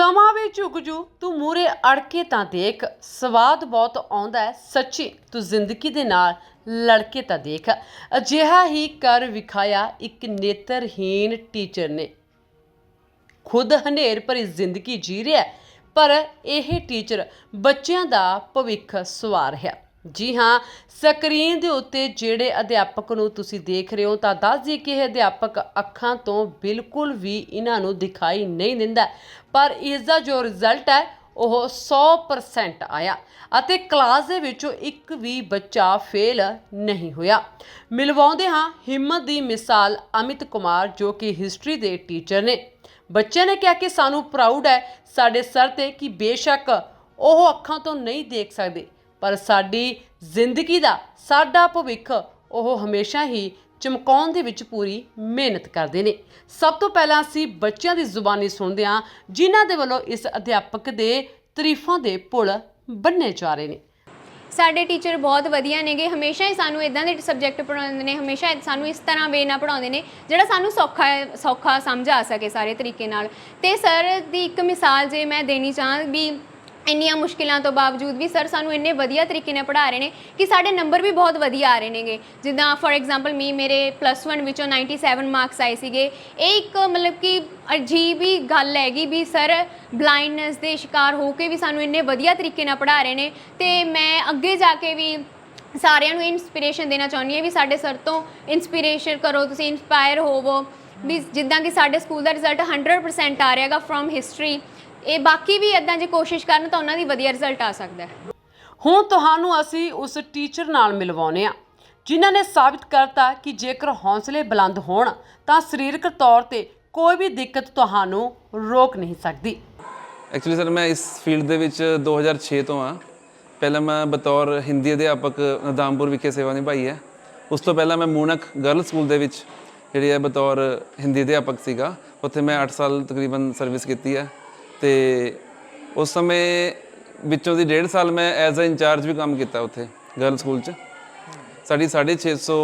ਸਮਾਂ ਵੀ ਝੁਕ ਜੂ, ਤੂੰ ਮੂਰੇ ਅੜ ਕੇ ਤਾਂ ਦੇਖ। ਸਵਾਦ ਬਹੁਤ ਆਉਂਦਾ ਹੈ, ਸੱਚੀ ਤੂੰ ਜ਼ਿੰਦਗੀ ਦੇ ਨਾਲ ਲੜਕੇ ਤਾਂ ਦੇਖ। ਅਜਿਹਾ ਹੀ ਕਰ ਵਿਖਾਇਆ ਇੱਕ ਨੇਤਰਹੀਣ ਟੀਚਰ ਨੇ। ਖੁਦ ਹਨੇਰ ਭਰੀ ਜ਼ਿੰਦਗੀ ਜੀ ਰਿਹਾ ਪਰ ਇਹ ਟੀਚਰ ਬੱਚਿਆਂ ਦਾ ਭਵਿੱਖ ਸਵਾਰ ਰਿਹਾ। ਜੀ ਹਾਂ, ਸਕਰੀਨ ਦੇ ਉੱਤੇ ਜਿਹੜੇ ਅਧਿਆਪਕ ਨੂੰ ਤੁਸੀਂ ਦੇਖ ਰਹੇ ਹੋ ਤਾਂ ਦੱਸ ਦਈਏ ਕਿ ਇਹ ਅਧਿਆਪਕ ਅੱਖਾਂ ਤੋਂ ਬਿਲਕੁਲ ਵੀ ਇਹਨਾਂ ਨੂੰ ਦਿਖਾਈ ਨਹੀਂ ਦਿੰਦਾ। ਪਰ ਇਸ ਦਾ ਜੋ ਰਿਜ਼ਲਟ ਹੈ, ਉਹ 100% ਆਇਆ ਅਤੇ ਕਲਾਸ ਦੇ ਵਿੱਚੋਂ ਇੱਕ ਵੀ ਬੱਚਾ ਫੇਲ ਨਹੀਂ ਹੋਇਆ। ਮਿਲਵਾਉਂਦੇ ਹਾਂ ਹਿੰਮਤ ਦੀ ਮਿਸਾਲ ਅਮਿਤ ਕੁਮਾਰ, ਜੋ ਕਿ ਹਿਸਟਰੀ ਦੇ ਟੀਚਰ ਨੇ। ਬੱਚਿਆਂ ਨੇ ਕਿਹਾ ਕਿ ਸਾਨੂੰ ਪ੍ਰਾਊਡ ਹੈ ਸਾਡੇ ਸਰ ਤੇ ਕਿ ਬੇਸ਼ੱਕ ਉਹ ਅੱਖਾਂ ਤੋਂ ਨਹੀਂ ਦੇਖ ਸਕਦੇ। ਪਰ ਸਾਡੀ ਜ਼ਿੰਦਗੀ ਦਾ, ਸਾਡਾ ਭਵਿੱਖ ਉਹ ਹਮੇਸ਼ਾ ਹੀ ਚਮਕਾਉਣ ਦੇ ਵਿੱਚ ਪੂਰੀ ਮਿਹਨਤ ਕਰਦੇ ਨੇ। ਸਭ ਤੋਂ ਪਹਿਲਾਂ ਅਸੀਂ ਬੱਚਿਆਂ ਦੀ ਜ਼ੁਬਾਨੀ ਸੁਣਦੇ ਹਾਂ, ਜਿਨ੍ਹਾਂ ਦੇ ਵੱਲੋਂ ਇਸ ਅਧਿਆਪਕ ਦੇ ਤਾਰੀਫਾਂ ਦੇ ਪੁਲ ਬੰਨੇ ਜਾ ਰਹੇ ਨੇ। ਸਾਡੇ ਟੀਚਰ ਬਹੁਤ ਵਧੀਆ ਨੇਗੇ, ਹਮੇਸ਼ਾ ਹੀ ਸਾਨੂੰ ਇਦਾਂ ਦੇ ਸਬਜੈਕਟ ਪੜ੍ਹਾਉਂਦੇ ਨੇ, ਹਮੇਸ਼ਾ ਸਾਨੂੰ ਇਸ ਤਰ੍ਹਾਂ ਵੇ ਨਾਲ ਪੜ੍ਹਾਉਂਦੇ ਨੇ, ਜਿਹੜਾ ਸਾਨੂੰ ਸੌਖਾ ਸੌਖਾ ਸਮਝ ਆ ਸਕੇ ਸਾਰੇ ਤਰੀਕੇ ਨਾਲ। ਤੇ ਸਰ ਦੀ ਇੱਕ ਮਿਸਾਲ ਜੇ ਮੈਂ ਦੇਣੀ ਚਾਹਾਂ ਵੀ ਇੰਨੀਆਂ ਮੁਸ਼ਕਿਲਾਂ ਤੋਂ ਬਾਵਜੂਦ ਵੀ ਸਰ ਸਾਨੂੰ ਇੰਨੇ ਵਧੀਆ ਤਰੀਕੇ ਨਾਲ ਪੜ੍ਹਾ ਰਹੇ ਨੇ ਕਿ ਸਾਡੇ ਨੰਬਰ ਵੀ ਬਹੁਤ ਵਧੀਆ ਆ ਰਹੇ ਨੇਗੇ। ਜਿੱਦਾਂ ਫੋਰ ਐਗਜ਼ਾਮਪਲ ਮੀ ਮੇਰੇ ਪਲੱਸ 1 ਵਿੱਚੋਂ 97 ਮਾਰਕਸ ਆਏ ਸੀਗੇ। ਇਹ ਇੱਕ ਮਤਲਬ ਕਿ ਅਜੀਬ ਹੀ ਗੱਲ ਹੈਗੀ ਵੀ ਸਰ ਬਲਾਈਂਡਨੈਸ ਦੇ ਸ਼ਿਕਾਰ ਹੋ ਕੇ ਵੀ ਸਾਨੂੰ ਇੰਨੇ ਵਧੀਆ ਤਰੀਕੇ ਨਾਲ ਪੜ੍ਹਾ ਰਹੇ ਨੇ ਤੇ ਮੈਂ ਅੱਗੇ ਜਾ ਕੇ ਵੀ ਸਾਰਿਆਂ ਨੂੰ ਇਨਸਪੀਰੇਸ਼ਨ ਦੇਣਾ ਚਾਹੁੰਦੀ ਹਾਂ ਵੀ ਸਾਡੇ ਸਰ ਤੋਂ ਇਨਸਪੀਰੇਸ਼ਨ ਕਰੋ, ਤੁਸੀਂ ਇਨਸਪਾਇਰ ਹੋਵੋ। ਵੀ ਜਿੱਦਾਂ ਕਿ ਸਾਡੇ ਸਕੂਲ ਦਾ ਰਿਜ਼ਲਟ 100% ਆ ਰਿਹਾਗਾ ਫਰੋਮ ਹਿਸਟਰੀ ਇਹ ਬਾਕੀ ਵੀ ਇਦਾਂ ਜੇ ਕੋਸ਼ਿਸ਼ ਕਰਨ ਤਾਂ ਉਹਨਾਂ ਦੀ ਵਧੀਆ ਰਿਜ਼ਲਟ ਆ ਸਕਦਾ ਹੈ। ਹੁਣ ਤੁਹਾਨੂੰ ਅਸੀਂ ਉਸ ਟੀਚਰ ਨਾਲ ਮਿਲਵਾਉਂਦੇ ਹਾਂ ਜਿਨ੍ਹਾਂ ਨੇ ਸਾਬਿਤ ਕਰਤਾ ਕਿ ਜੇਕਰ ਹੌਸਲੇ ਬੁਲੰਦ ਹੋਣ ਤਾਂ ਸਰੀਰਕ ਤੌਰ ਤੇ ਕੋਈ ਵੀ ਦਿੱਕਤ ਤੁਹਾਨੂੰ ਰੋਕ ਨਹੀਂ ਸਕਦੀ। ਐਕਚੁਅਲੀ ਸਰ ਮੈਂ ਇਸ ਫੀਲਡ ਦੇ ਵਿੱਚ 2006 ਤੋਂ ਆ ਪਹਿਲਾਂ ਮੈਂ ਬਤੌਰ ਹਿੰਦੀ ਅਧਿਆਪਕ ਨਦਾਮਪੁਰ ਵਿਖੇ ਸੇਵਾ ਨਿਭਾਈ ਹੈ। ਉਸ ਤੋਂ ਪਹਿਲਾਂ ਮੈਂ ਮੂਨਕ ਗਰਲ ਸਕੂਲ ਦੇ ਵਿੱਚ ਜਿਹੜੀ ਹੈ ਬਤੌਰ ਹਿੰਦੀ ਅਧਿਆਪਕ ਸੀਗਾ। ਉੱਥੇ ਮੈਂ 8 ਸਾਲ ਤਕਰੀਬਨ ਸਰਵਿਸ ਕੀਤੀ ਹੈ। ਤੇ ਉਸ ਸਮੇਂ ਵਿੱਚੋਂ ਦੀ 1.5 ਸਾਲ ਮੈਂ ਐਜ਼ ਅ ਇੰਚਾਰਜ ਵੀ ਕੰਮ ਕੀਤਾ ਉੱਥੇ ਗਰਲ ਸਕੂਲ 'ਚ। ਸਾਡੀ 650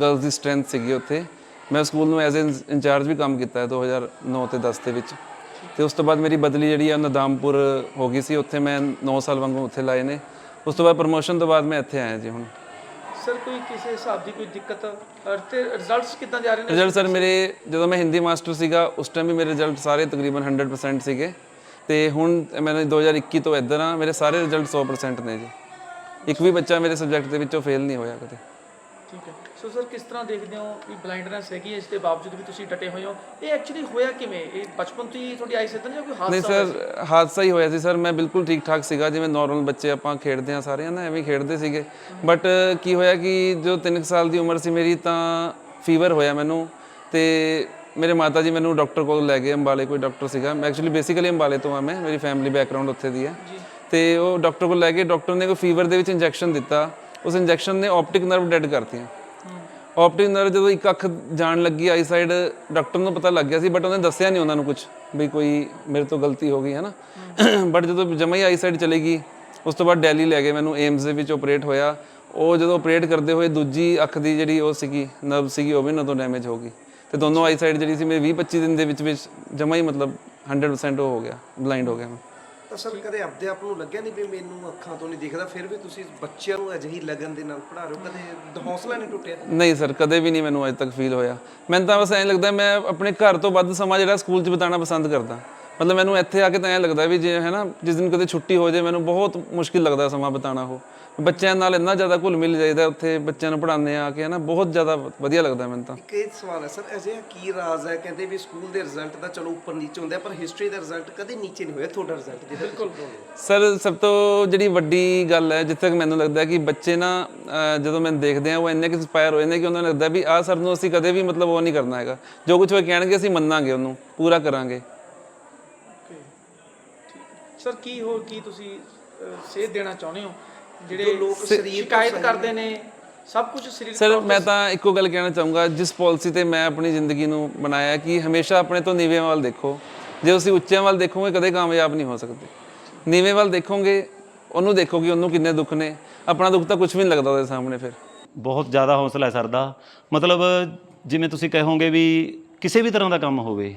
ਗਰਲਸ ਦੀ ਸਟਰੈਂਥ ਸੀਗੀ ਉੱਥੇ। ਮੈਂ ਸਕੂਲ ਨੂੰ ਐਜ਼ ਅ ਇੰਚਾਰਜ ਵੀ ਕੰਮ ਕੀਤਾ ਹੈ 2009 ਤੇ 10 ਦੇ ਵਿੱਚ। ਤੇ ਉਸ ਤੋਂ ਬਾਅਦ ਮੇਰੀ ਬਦਲੀ ਜਿਹੜੀ ਹੈ ਨਦਾਮਪੁਰ ਹੋ ਗਈ ਸੀ। ਉੱਥੇ ਮੈਂ 9 ਸਾਲ ਵਾਂਗੂ ਉੱਥੇ ਲਾਏ ਨੇ। ਉਸ ਤੋਂ ਬਾਅਦ ਪ੍ਰਮੋਸ਼ਨ ਤੋਂ ਬਾਅਦ ਮੈਂ ਇੱਥੇ ਆਇਆ ਜੀ ਹੁਣ। ਸਰ ਕੋਈ ਕਿਸੇ ਹਿਸਾਬ ਦੀ ਕੋਈ ਦਿੱਕਤ ਤੇ ਰਿਜ਼ਲਟਸ ਕਿੱਦਾਂ ਜਾ ਰਹੇ ਨੇ? ਰਿਜ਼ਲਟ ਸਰ ਮੇਰੇ ਜਦੋਂ ਮੈਂ ਹਿੰਦੀ ਮਾਸਟਰ ਸੀਗਾ ਉਸ ਟਾਈਮ ਵੀ ਮੇਰੇ ਰਿਜ਼ਲਟ ਸਾਰੇ ਤਕਰੀਬਨ 100% ਸੀਗੇ। ਤੇ ਹੁਣ ਮੈਂ 2021 ਤੋਂ ਇੱਧਰ ਆ ਮੇਰੇ ਸਾਰੇ ਰਿਜ਼ਲਟ 100% ਨੇ ਜੀ। ਇੱਕ ਵੀ ਬੱਚਾ ਮੇਰੇ ਸਬਜੈਕਟ ਦੇ ਵਿੱਚੋਂ ਫੇਲ ਨਹੀਂ ਹੋਇਆ ਕਦੇ। ਠੀਕ ਹੈ। ਸੋ ਸਰ ਕਿਸ ਤਰ੍ਹਾਂ ਦੇਖਦੇ ਹੋ ਵੀ ਬਲਾਈਂਡਨੈਸ ਹੈਗੀ ਇਸ ਦੇ ਬਾਵਜੂਦ ਵੀ ਤੁਸੀਂ ਡਟੇ ਹੋਏ ਹੋ? ਇਹ ਐਕਚੁਅਲੀ ਹੋਇਆ ਕਿਵੇਂ? ਇਹ ਬਚਪਨ ਤੋਂ ਹੀ ਤੁਹਾਡੀ ਆਈ ਸਿੱਧਨ ਜਾਂ ਕੋਈ ਨਹੀਂ ਹਾਦਸਾ ਹੋਇਆ ਸਰ ਹਾਦਸਾ ਹੀ ਹੋਇਆ ਸੀ ਸਰ ਮੈਂ ਬਿਲਕੁਲ ਠੀਕ ਠਾਕ ਸੀਗਾ ਜਿਵੇਂ ਨਾਰਮਲ ਬੱਚੇ ਆਪਾਂ ਖੇਡਦੇ ਆ ਸਾਰੇ ਨਾ ਐਵੇਂ ਖੇਡਦੇ ਸੀਗੇ। ਬਟ ਕੀ ਹੋਇਆ ਕਿ ਜੋ 3 ਸਾਲ ਦੀ ਉਮਰ ਸੀ ਮੇਰੀ ਤਾਂ ਫੀਵਰ ਹੋਇਆ ਮੈਨੂੰ। ਤੇ ਮੇਰੇ ਮਾਤਾ ਜੀ ਮੈਨੂੰ ਡਾਕਟਰ ਕੋਲ ਲੈ ਗਏ ਅੰਬਾਲੇ ਕੋਈ ਡਾਕਟਰ ਸੀਗਾ। ਮੈਂ ਐਕਚੁਅਲੀ ਬੇਸਿਕਲੀ ਅੰਬਾਲੇ ਤੋਂ ਆ ਮੈਂ ਮੇਰੀ ਫੈਮਿਲੀ ਬੈਕਗ੍ਰਾਉਂਡ ਉੱਥੇ ਦੀ ਹੈ ਤੇ ਉਹ ਡਾਕਟਰ ਕੋਲ ਲੈ ਗਏ ਡਾਕਟਰ ਨੇ ਕੋਈ ਫੀਵਰ ਦੇ ਵਿੱਚ ਇੰਜੈਕਸ਼ਨ ਦਿੱਤਾ। ਉਸ ਇੰਜੈਕਸ਼ਨ ਨੇ ਆਪਟਿਕ ਨਰਵ ਡੈਡ ਕਰਤੀਆਂ। ਆਪਟਿਕ ਨਰਵ ਜਦੋਂ ਇੱਕ ਅੱਖ ਜਾਣ ਲੱਗੀ ਆਈ ਸਾਈਡ ਡਾਕਟਰ ਨੂੰ ਪਤਾ ਲੱਗ ਗਿਆ ਸੀ ਬਟ ਉਹਨੇ ਦੱਸਿਆ ਨਹੀਂ ਉਹਨਾਂ ਨੂੰ ਕੁਝ ਵੀ ਕੋਈ ਮੇਰੇ ਤੋਂ ਗਲਤੀ ਹੋ ਗਈ ਹੈ। ਨਾ ਬਟ ਜਦੋਂ ਜਮਾ ਹੀ ਆਈ ਸਾਈਡ ਚਲੀ ਗਈ ਉਸ ਤੋਂ ਬਾਅਦ ਦਿੱਲੀ ਲੈ ਗਏ ਮੈਨੂੰ ਏਮਸ ਦੇ ਵਿੱਚ ਆਪਰੇਟ ਹੋਇਆ। ਉਹ ਜਦੋਂ ਆਪਰੇਟ ਕਰਦੇ ਹੋਏ ਦੂਜੀ ਅੱਖ ਦੀ ਜਿਹੜੀ ਉਹ ਸੀਗੀ ਨਰਵ ਸੀਗੀ ਉਹ ਵੀ ਨਾ ਤੋਂ ਡੈਮੇਜ ਹੋ ਗਈ। ਤੇ ਦੋਨੋਂ ਆਈ ਸਾਈਡ ਜਿਹੜੀ ਸੀ ਮੇਰੀ 20 25 ਦਿਨ ਦੇ ਵਿੱਚ ਵਿੱਚ ਜਮਾ ਹੀ ਮਤਲਬ 100% ਉਹ ਹੋ ਗਿਆ ਬਲਾਈਂਡ ਹੋ ਗਿਆ ਮੈਂ। ਤਾਂ ਸਰ ਕਦੇ ਆਪਦੇ ਆਪ ਨੂੰ ਲੱਗਿਆ ਨਹੀਂ ਵੀ ਮੈਨੂੰ ਅੱਖਾਂ ਤੋਂ ਨਹੀਂ ਦਿਖਦਾ? ਫਿਰ ਵੀ ਤੁਸੀਂ ਬੱਚਿਆਂ ਨੂੰ ਅਜਿਹੀ ਲਗਨ ਦੇ ਨਾਲ ਪੜ੍ਹਾ ਰਹੇ ਹੋ? ਕਦੇ ਹੌਸਲਾ ਨਹੀਂ ਟੁੱਟਿਆ? ਨਹੀਂ ਸਰ ਕਦੇ ਵੀ ਨਹੀਂ ਮੈਨੂੰ ਅੱਜ ਤੱਕ ਫੀਲ ਹੋਇਆ। ਮੈਨੂੰ ਤਾਂ ਬਸ ਐਂ ਲੱਗਦਾ ਮੈਂ ਆਪਣੇ ਘਰ ਤੋਂ ਵੱਧ ਸਮਾਂ ਜਿਹੜਾ ਸਕੂਲ 'ਚ ਬਿਤਾਉਣਾ ਪਸੰਦ ਕਰਦਾ। ਮਤਲਬ ਮੈਨੂੰ ਇੱਥੇ ਆ ਕੇ ਤਾਂ ਐਂ ਲੱਗਦਾ ਵੀ ਜੇ ਹੈ ਨਾ ਜਿਸ ਦਿਨ ਕਦੇ ਛੁੱਟੀ ਹੋ ਜਾਏ ਮੈਨੂੰ ਬਹੁਤ ਮੁਸ਼ਕਿਲ ਲੱਗਦਾ ਸਮਾਂ ਬਿਤਾਉਣਾ ਉਹ। ਬੱਚਿਆਂ ਨਾਲ ਇੰਨਾ ਜ਼ਿਆਦਾ ਘੁਲ ਮਿਲ ਜਾਈਦਾ ਉੱਥੇ ਬੱਚਿਆਂ ਨੂੰ ਪੜ੍ਹਾਉਂਦੇ ਆ ਕੇ ਹੈ ਨਾ ਬਹੁਤ ਜ਼ਿਆਦਾ ਵਧੀਆ ਲੱਗਦਾ ਮੈਨੂੰ ਤਾਂ। ਇੱਕ ਇਹ ਸਵਾਲ ਹੈ ਸਰ ਅਜਿਹਾ ਕੀ ਰਾਜ਼ ਹੈ? ਕਹਿੰਦੇ ਵੀ ਸਕੂਲ ਦੇ ਰਿਜ਼ਲਟ ਤਾਂ ਚਲੋ ਉੱਪਰ ਨੀਚੇ ਹੁੰਦਾ ਪਰ ਹਿਸਟਰੀ ਦਾ ਰਿਜ਼ਲਟ ਕਦੇ ਨੀਚੇ ਨਹੀਂ ਹੋਇਆ ਤੁਹਾਡਾ ਰਿਜ਼ਲਟ ਜਿਹਦਾ ਬਿਲਕੁਲ। ਸਰ ਸਭ ਤੋਂ ਜਿਹੜੀ ਵੱਡੀ ਗੱਲ ਹੈ ਜਿੱਥੇ ਤੱਕ ਮੈਨੂੰ ਲੱਗਦਾ ਕਿ ਬੱਚੇ ਨਾ ਜਦੋਂ ਮੈਨੂੰ ਦੇਖਦੇ ਆ ਉਹ ਇੰਨੇ ਕਿ ਇੰਸਪਾਇਰ ਹੋ ਜਾਂਦੇ ਕਿ ਉਹਨਾਂ ਨੂੰ ਲੱਗਦਾ ਵੀ ਆਹ ਸਰ ਨੂੰ ਅਸੀਂ ਕਦੇ ਵੀ ਮਤਲਬ ਉਹ ਨਹੀਂ ਕਰਨਾ ਹੈਗਾ। ਜੋ ਕੁਝ ਉਹ ਕਹਿਣਗੇ ਅਸੀਂ ਮੰਨਾਂਗੇ ਉਹਨੂੰ ਪੂਰਾ ਕਰਾਂਗੇ। ਸਰ ਕੀ ਹੋਰ ਕੀ ਤੁਸੀਂ ਅਹ, ਸੇਧ ਦੇਣਾ ਚਾਹੁੰਦੇ ਹੋ? ਜਿਹੜੇ ਲੋਕ ਸਰੀਰ ਸ਼ਿਕਾਇਤ ਕਰਦੇ ਨੇ। ਸਭ ਕੁਝ ਸਰੀਰ ਸਰ ਮੈਂ ਤਾਂ ਇੱਕੋ ਗੱਲ ਕਹਿਣਾ ਚਾਹੂੰਗਾ ਜਿਸ ਪਾਲਿਸੀ ਤੇ ਮੈਂ ਆਪਣੀ ਜ਼ਿੰਦਗੀ ਨੂੰ ਬਣਾਇਆ ਕਿ ਹਮੇਸ਼ਾ ਆਪਣੇ ਤੋਂ ਨੀਵੇਂ ਵੱਲ ਦੇਖੋ। ਜੇ ਤੁਸੀਂ ਉੱਚਿਆਂ ਵੱਲ ਦੇਖੋਗੇ ਕਦੇ ਕਾਮਯਾਬ ਨਹੀਂ ਹੋ ਸਕਦੇ। ਨੀਵੇਂ ਵੱਲ ਦੇਖੋਗੇ ਉਹਨੂੰ ਦੇਖੋ ਕਿ ਉਹਨੂੰ ਕਿੰਨੇ ਦੁੱਖ ਨੇ। ਆਪਣਾ ਦੁੱਖ ਤਾਂ ਕੁਝ ਵੀ ਨਹੀਂ ਲੱਗਦਾ ਉਹਦੇ ਸਾਹਮਣੇ ਫਿਰ। ਬਹੁਤ ਜ਼ਿਆਦਾ ਹੌਸਲਾ ਹੈ ਸਰ ਦਾ। ਮਤਲਬ ਜਿਵੇਂ ਤੁਸੀਂ ਕਹੋਗੇ ਵੀ ਕਿਸੇ ਵੀ ਤਰ੍ਹਾਂ ਦਾ ਕੰਮ ਹੋਵੇ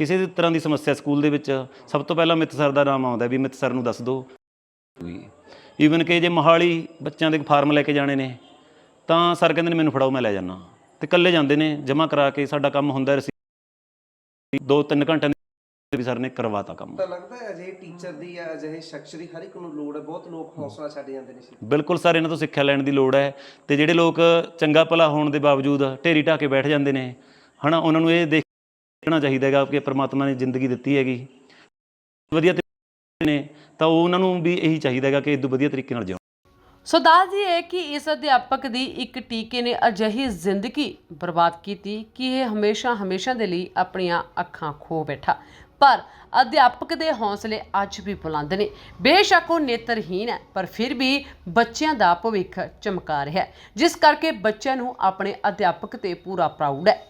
ਕਿਸੇ ਵੀ ਤਰ੍ਹਾਂ ਦੀ ਸਮੱਸਿਆ ਸਕੂਲ ਦੇ ਵਿੱਚ ਸਭ ਤੋਂ ਪਹਿਲਾਂ ਮਿੱਤ ਸਰ ਦਾ ਨਾਮ ਆਉਂਦਾ ਵੀ ਮਿੱਤ ਸਰ ਨੂੰ ਦੱਸ ਦਿਓ ਈਵਨ ਕਿ ਜੇ ਮੋਹਾਲੀ ਬੱਚਿਆਂ ਦੇ ਫਾਰਮ ਲੈ ਕੇ ਜਾਣੇ ਨੇ ਤਾਂ ਸਰ ਕਹਿੰਦੇ ਨੇ ਮੈਨੂੰ ਫੜਾਓ ਮੈਂ ਲੈ ਜਾਣਾ ਤੇ ਇਕੱਲੇ ਜਾਂਦੇ ਨੇ ਜਮ੍ਹਾਂ ਕਰਾ ਕੇ ਸਾਡਾ ਕੰਮ ਹੁੰਦਾ ਦੋ ਤਿੰਨ ਘੰਟਿਆਂ ਦੇ ਵੀ ਸਰ ਨੇ ਕਰਵਾਤਾ ਕੰਮ। ਤਾਂ ਲੱਗਦਾ ਹੈ ਅਜਿਹੇ ਟੀਚਰ ਦੀ ਜਾਂ ਅਜਿਹੇ ਸ਼ਖਸ ਦੀ ਹਰ ਇੱਕ ਨੂੰ ਲੋੜ ਹੈ ਬਹੁਤ ਲੋਕ ਹੌਸਲਾ ਛੱਡ ਜਾਂਦੇ ਨੇ ਸੀ ਬਿਲਕੁਲ ਸਰ ਇਹਨਾਂ ਤੋਂ ਸਿੱਖਿਆ ਲੈਣ ਦੀ ਲੋੜ ਹੈ। ਤੇ ਜਿਹੜੇ ਲੋਕ ਚੰਗਾ ਭਲਾ ਹੋਣ ਦੇ ਬਾਵਜੂਦ ਢੇਰੀ ਢਾਹ ਕੇ ਬੈਠ ਜਾਂਦੇ ਨੇ ਹਨਾ ਉਹਨਾਂ ਨੂੰ ਇਹ ਦੇਖਣਾ ਚਾਹੀਦਾ ਹੈਗਾ ਕਿ ਪ੍ਰਮਾਤਮਾ ਨੇ ਜ਼ਿੰਦਗੀ ਦਿੱਤੀ ਹੈਗੀ। ਵਧੀਆ ਤਰੀਕੇ ਨੇ, ਤਾਂ ਉਹਨਾਂ ਨੂੰ ਵੀ ਇਹੀ ਚਾਹੀਦਾ ਹੈਗਾ ਕਿ ਇਦੋਂ ਵਧੀਆ ਤਰੀਕੇ ਨਾਲ ਜਿਉਣ। ਸੋ ਦੱਸਦੀ ਹੈ ਕਿ ਇਸ ਅਧਿਆਪਕ ਦੀ ਇੱਕ ਟੀਕੇ ਨੇ ਅਜਿਹੀ ਜ਼ਿੰਦਗੀ ਬਰਬਾਦ ਕੀਤੀ ਕਿ ਇਹ ਹਮੇਸ਼ਾ ਹਮੇਸ਼ਾ ਦੇ ਲਈ ਆਪਣੀਆਂ ਅੱਖਾਂ ਖੋ ਬੈਠਾ। ਪਰ ਅਧਿਆਪਕ ਦੇ ਹੌਸਲੇ ਅੱਜ ਵੀ ਬੁਲੰਦ ਨੇ। ਬੇਸ਼ੱਕ ਉਹ ਨੇਤਰਹੀਨ ਹੈ, ਪਰ ਫਿਰ ਵੀ ਬੱਚਿਆਂ ਦਾ ਭਵਿੱਖ ਚਮਕਾ ਰਿਹਾ ਹੈ। ਜਿਸ ਕਰਕੇ ਬੱਚਿਆਂ ਨੂੰ ਆਪਣੇ ਅਧਿਆਪਕ ਤੇ ਪੂਰਾ ਪ੍ਰਾਊਡ ਹੈ।